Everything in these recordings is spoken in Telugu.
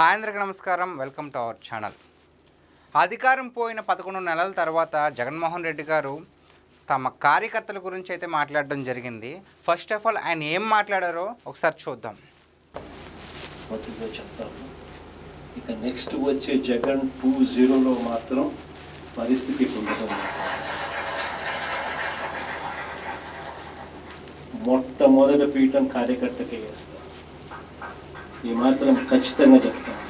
హాయ్ అందరికీ నమస్కారం. Welcome to our channel. అధికారం పోయిన పదకొండు నెలల తర్వాత జగన్మోహన్ రెడ్డి గారు తమ కార్యకర్తల గురించి అయితే మాట్లాడడం జరిగింది. ఫస్ట్ ఆఫ్ ఆల్ ఆయన ఏం మాట్లాడారో ఒకసారి చూద్దాం. మొదటిగా ఇక నెక్స్ట్ వచ్చే జగన్ టూ జీరోలో మాత్రం పరిస్థితి ఉండదు మొట్టమొదటి పీఠం కార్యకర్తకే వేస్తారు ఈ మాత్రం ఖచ్చితంగా చెప్తాను.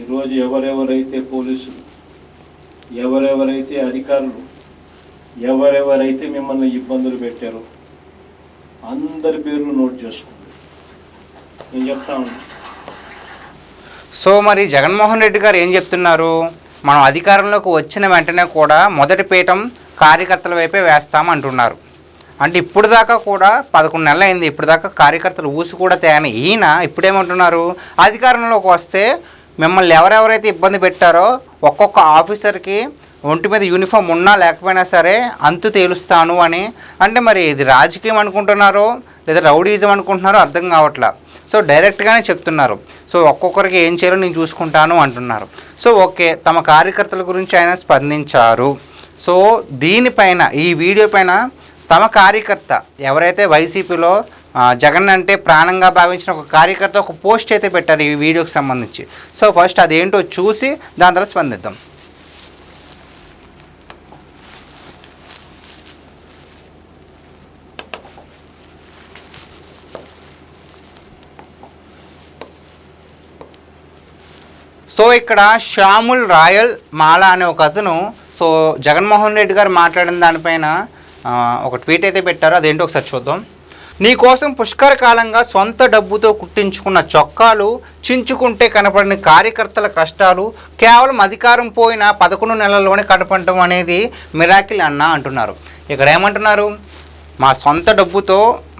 ఈరోజు ఎవరెవరైతే పోలీసులు ఎవరెవరైతే అధికారులు ఎవరెవరైతే మిమ్మల్ని ఇబ్బందులు పెట్టారో అందరి పేర్లు నోట్ చేసుకోండి. నేను చెప్తాను సో మరి జగన్మోహన్ రెడ్డి గారు ఏం చెప్తున్నారు? మనం అధికారంలోకి వచ్చిన వెంటనే కూడా మొదటి పీఠం కార్యకర్తల వైపే వేస్తామంటున్నారు అంటే ఇప్పుడు దాకా కూడా పదకొండు నెలలు అయింది ఇప్పుడు దాకా కార్యకర్తలు ఊసి కూడా తేని. ఈయన ఇప్పుడేమంటున్నారు? అధికారంలోకి వస్తే మిమ్మల్ని ఎవరెవరైతే ఇబ్బంది పెట్టారో ఒక్కొక్క ఆఫీసర్కి ఒంటి మీద యూనిఫామ్ ఉన్నా లేకపోయినా సరే అంతు తేలుస్తాను అని. అంటే మరి ఇది రాజకీయం అనుకుంటున్నారో లేదా రౌడీజం అనుకుంటున్నారో అర్థం కావట్లా. సో డైరెక్ట్గానే చెప్తున్నారు. సో ఒక్కొక్కరికి ఏం చేయాలో నేను చూసుకుంటాను అంటున్నారు. సో ఓకే తమ కార్యకర్తల గురించి ఆయన స్పందించారు. సో దీనిపైన ఈ వీడియో పైన తమ కార్యకర్త ఎవరైతే వైసీపీలో జగన్ అంటే ప్రాణంగా భావించిన ఒక కార్యకర్త ఒక పోస్ట్ అయితే పెట్టారు ఈ వీడియోకి సంబంధించి. సో ఫస్ట్ అదేంటో చూసి దాని తర్వాత స్పందిద్దాం. సో ఇక్కడ శ్యాముల్ రాయల్ మాలా అనే ఒక అతను సో జగన్మోహన్ రెడ్డి గారు మాట్లాడిన దానిపైన ఒక ట్వీట్ అయితే పెట్టారు. అదేంటో ఒకసారి చూద్దాం. నీకోసం పుష్కర కాలంగా సొంత డబ్బుతో కుట్టించుకున్న చొక్కాలు చించుకుంటే కనపడిన కార్యకర్తల కష్టాలు కేవలం అధికారం పోయిన పదకొండు నెలల్లోనే కనపడటం అనేది మిరాకిల్ అన్న అంటున్నారు. ఇక్కడ ఏమంటున్నారు? మా సొంత డబ్బుతో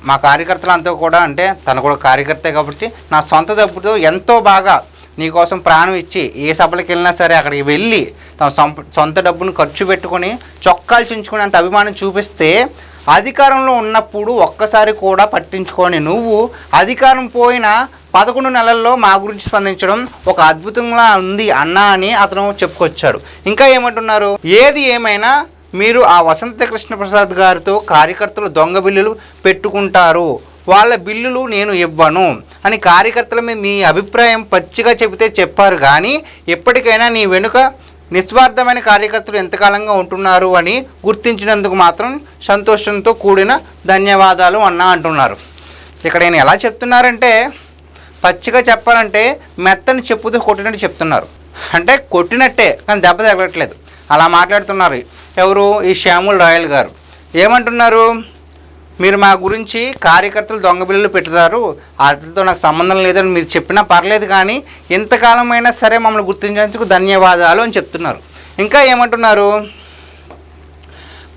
మా కార్యకర్తలంతా కూడా అంటే తను కూడా కార్యకర్తే కాబట్టి నా సొంత డబ్బుతో ఎంతో బాగా నీకోసం ప్రాణం ఇచ్చి ఏ సభలకు వెళ్ళినా సరే అక్కడికి వెళ్ళి తమ సొంత డబ్బును ఖర్చు పెట్టుకొని చొక్కాలు చించుకునేంత అభిమానం చూపిస్తే అధికారంలో ఉన్నప్పుడు ఒక్కసారి కూడా పట్టించుకొని నువ్వు అధికారం పోయిన పదకొండు నెలల్లో మా గురించి స్పందించడం ఒక అద్భుతంగా ఉంది అన్నా అని అతను చెప్పుకొచ్చాడు. ఇంకా ఏమంటున్నారు? ఏది ఏమైనా మీరు ఆ వసంత కృష్ణప్రసాద్ గారితో కార్యకర్తలు దొంగ బిల్లులు పెట్టుకుంటారు. వాళ్ళ బిల్లులు నేను ఇవ్వను అని కార్యకర్తల మీద మీ అభిప్రాయం పచ్చిగా చెబితే చెప్పారు. కానీ ఎప్పటికైనా నీ వెనుక నిస్వార్థమైన కార్యకర్తలు ఎంతకాలంగా ఉంటున్నారు అని గుర్తించినందుకు మాత్రం సంతోషంతో కూడిన ధన్యవాదాలు అన్నా అంటున్నారు. ఇక్కడ నేను ఎలా చెప్తున్నారంటే పచ్చిగా చెప్పాలంటే మెత్తని చెప్పుతో కొట్టినట్టు చెప్తున్నారు. అంటే కొట్టినట్టే కానీ దెబ్బ తగలట్లేదు. అలా మాట్లాడుతున్నారు ఎవరు? ఈ శ్యాముల్ రాయల్ గారు. ఏమంటున్నారు? మీరు మా గురించి కార్యకర్తలు దొంగ బిల్లులు పెడతారు వాటితో నాకు సంబంధం లేదని మీరు చెప్పినా పర్లేదు కానీ ఎంతకాలమైనా సరే మమ్మల్ని గుర్తించేందుకు ధన్యవాదాలు అని చెప్తున్నారు. ఇంకా ఏమంటున్నారు?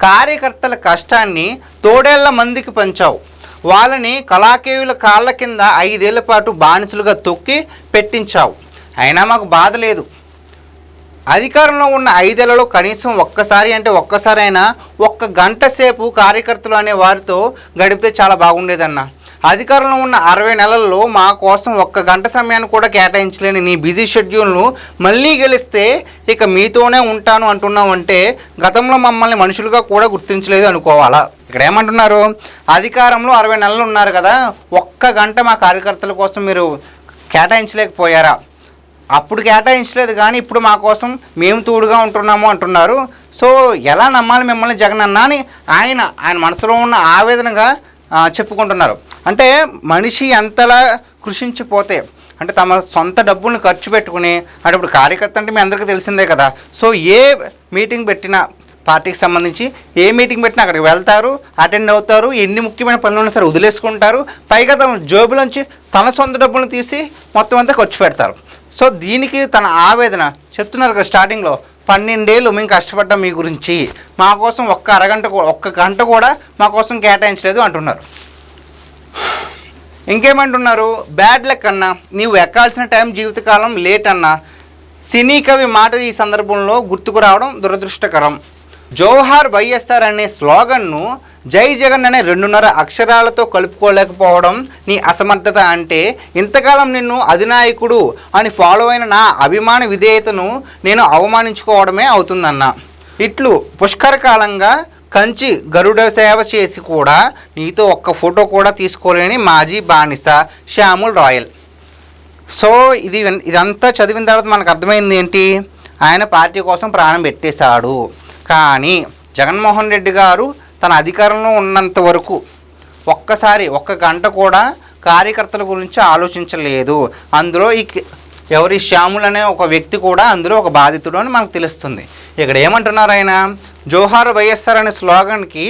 కార్యకర్తల కష్టాన్ని తోడేళ్ళ మందికి పంచావు. వాళ్ళని కళాకేయుల కాళ్ళ కింద ఐదేళ్ళ పాటు బానిసలుగా తొక్కి పెట్టించావు. అయినా మాకు బాధ లేదు. అధికారంలో ఉన్న ఐదేళ్ళలో కనీసం ఒక్కసారి అంటే ఒక్కసారైనా ఒక్క గంట సేపు కార్యకర్తలు అనే వారితో గడిపితే చాలా బాగుండేదన్న. అధికారంలో ఉన్న అరవై నెలల్లో మా కోసం ఒక్క గంట సమయాన్ని కూడా కేటాయించలేని నీ బిజీ షెడ్యూల్ను మళ్ళీ గెలిస్తే ఇక మీతోనే ఉంటాను అంటున్నామంటే అంటే గతంలో మమ్మల్ని మనుషులుగా కూడా గుర్తించలేదు అనుకోవాలా? ఇక్కడ ఏమంటున్నారు? అధికారంలో అరవై నెలలు ఉన్నారు కదా ఒక్క గంట మా కార్యకర్తల కోసం మీరు కేటాయించలేకపోయారా? అప్పుడు కేటాయించలేదు కానీ ఇప్పుడు మా కోసం మేము తోడుగా ఉంటున్నాము అంటున్నారు. సో ఎలా నమ్మాలి మిమ్మల్ని జగన్ అన్న అని ఆయన ఆయన మనసులో ఉన్న ఆవేదనగా చెప్పుకుంటున్నారు. అంటే మనిషి ఎంతలా కృషించిపోతే అంటే తమ సొంత డబ్బులను ఖర్చు పెట్టుకుని అంటే ఇప్పుడు కార్యకర్త అంటే మీ అందరికీ తెలిసిందే కదా. సో ఏ మీటింగ్ పెట్టినా పార్టీకి సంబంధించి ఏ మీటింగ్ పెట్టినా అక్కడికి వెళ్తారు అటెండ్ అవుతారు ఎన్ని ముఖ్యమైన పనులు ఉన్నా సరే వదిలేసుకుంటారు పైగా తమ జోబులోంచి తన సొంత డబ్బులను తీసి మొత్తం అంతా ఖర్చు పెడతారు. సో దీనికి తన ఆవేదన చెప్తున్నారు కదా స్టార్టింగ్లో పన్నెండేళ్ళు మేము కష్టపడ్డాం మీ గురించి. మా కోసం ఒక్క అరగంట ఒక్క గంట కూడా మా కోసం కేటాయించలేదు అంటున్నారు. ఇంకేమంటున్నారు? బ్యాడ్ లక్ అన్నా నీవు ఎక్కాల్సిన టైం జీవితకాలం లేట్ అన్నా సినీ కవి మాట ఈ సందర్భంలో గుర్తుకు రావడం దురదృష్టకరం. జోహార్ వైఎస్ఆర్ అనే స్లోగన్ను జై జగన్ అనే రెండున్నర అక్షరాలతో కలుపుకోలేకపోవడం నీ అసమర్థత అంటే ఇంతకాలం నిన్ను అధినాయకుడు అని ఫాలో అయిన నా అభిమాన విధేయతను నేను అవమానించుకోవడమే అవుతుందన్న. ఇట్లు పుష్కర కాలంగా కంచి గరుడ సేవ చేసి కూడా నీతో ఒక్క ఫోటో కూడా తీసుకోలేని మాజీ బానిస శ్యాముల్ రాయల్. సో ఇది ఇదంతా చదివిన తర్వాత మనకు అర్థమైంది ఏంటి? ఆయన పార్టీ కోసం ప్రాణం పెట్టేశాడు. కానీ జగన్మోహన్ రెడ్డి గారు తన అధికారంలో ఉన్నంత వరకు ఒక్కసారి ఒక్క గంట కూడా కార్యకర్తల గురించి ఆలోచించలేదు. అందులో ఈ ఎవరి శ్యాములు అనే ఒక వ్యక్తి కూడా అందులో ఒక బాధితుడు అని మనకు తెలుస్తుంది. ఇక్కడ ఏమంటున్నారు ఆయన? జోహార్ వైఎస్ఆర్ అనే స్లోగన్కి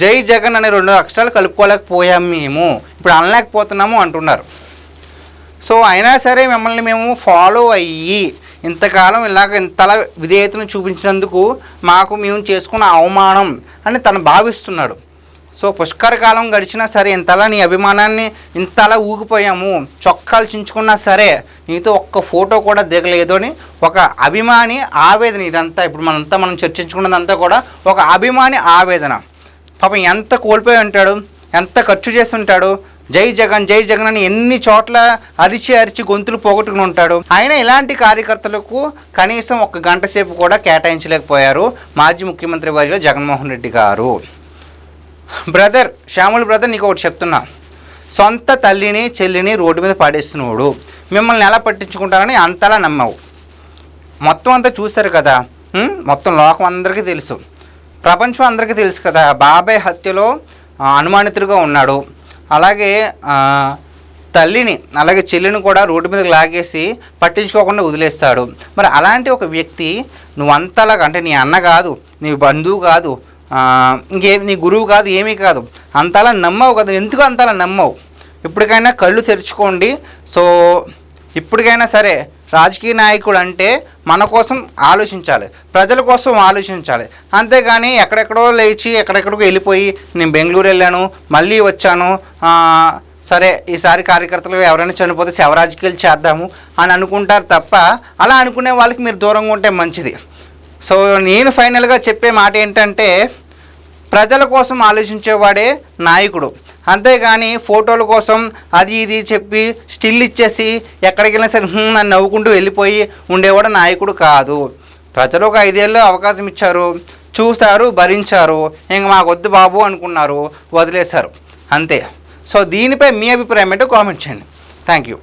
జై జగన్ అనే రెండు అక్షరాలు కలుపుకోలేకపోయాం మేము. ఇప్పుడు అనలేకపోతున్నాము అంటున్నారు. సో అయినా సరే మిమ్మల్ని మేము ఫాలో అయ్యి ఇంతకాలం ఇలాగ ఇంతలా విధేయతను చూపించినందుకు మాకు మేము చేసుకున్న అవమానం అని తను భావిస్తున్నాడు. సో పుష్కర కాలం గడిచినా సరే ఇంతలా నీ అభిమానాన్ని ఇంతలా ఊగిపోయాము చొక్కాలు చించుకున్నా సరే నీతో ఒక్క ఫోటో కూడా దిగలేదు అని ఒక అభిమాని ఆవేదన. ఇదంతా ఇప్పుడు మనంతా మనం చర్చించుకున్నదంతా కూడా ఒక అభిమాని ఆవేదన. పాపం ఎంత కోల్పోయి ఉంటాడు ఎంత ఖర్చు చేస్తుంటాడు జై జగన్ జై జగన్ అని ఎన్ని చోట్ల అరిచి అరిచి గొంతులు పోగొట్టుకుని ఉంటాడు. ఆయన ఇలాంటి కార్యకర్తలకు కనీసం ఒక గంట సేపు కూడా కేటాయించలేకపోయారు మాజీ ముఖ్యమంత్రి వారిలో జగన్మోహన్ రెడ్డి గారు. బ్రదర్ శ్యాముల్ బ్రదర్ నీకు ఒకటి చెప్తున్నా. సొంత తల్లిని చెల్లిని రోడ్డు మీద పాడేస్తున్నాడు. మిమ్మల్ని ఎలా పట్టించుకుంటారని అంతలా నమ్మావు. మొత్తం అంతా చూశారు కదా? మొత్తం లోకం అందరికీ తెలుసు. ప్రపంచం అందరికీ తెలుసు కదా? బాబాయ్ హత్యలో అనుమానితుడిగా ఉన్నాడు. అలాగే తల్లిని అలాగే చెల్లిని కూడా రోడ్డు మీదకి లాగేసి పట్టించుకోకుండా వదిలేస్తాడు. మరి అలాంటి ఒక వ్యక్తి నువ్వు అంతలాగా అంటే నీ అన్న కాదు నీ బంధువు కాదు ఇంకే నీ గురువు కాదు ఏమీ కాదు అంతలా నమ్మవు కదా ఎందుకు అంతలా నమ్మవు? ఇప్పటికైనా కళ్ళు తెరుచుకోండి. సో ఇప్పటికైనా సరే రాజకీయ నాయకుడు అంటే మన కోసం ఆలోచించాలి ప్రజల కోసం ఆలోచించాలి. అంతేగాని ఎక్కడెక్కడో లేచి ఎక్కడెక్కడికో వెళ్ళిపోయి నేను బెంగళూరు వెళ్ళాను మళ్ళీ వచ్చాను సరే ఈసారి కార్యకర్తలు ఎవరైనా చనిపోతే శవ రాజకీయాలు చేద్దాము అని అనుకుంటారు తప్ప అలా అనుకునే వాళ్ళకి మీరు దూరంగా ఉంటే మంచిది. సో నేను ఫైనల్గా చెప్పే మాట ఏంటంటే ప్రజల కోసం ఆలోచించేవాడే నాయకుడు. అంతేగాని ఫోటోల కోసం అది ఇది చెప్పి స్టిల్ ఇచ్చేసి ఎక్కడికి వెళ్ళినా సరే నన్ను నవ్వుకుంటూ వెళ్ళిపోయి ఉండేవాడు నాయకుడు కాదు. ప్రజలు ఒక ఐదేళ్ళు అవకాశం ఇచ్చారు. చూశారు భరించారు. ఇంక మాకు వద్దు బాబు అనుకున్నారు. వదిలేశారు. అంతే. సో దీనిపై మీ అభిప్రాయం ఏంటో కామెంట్ చేయండి. Thank you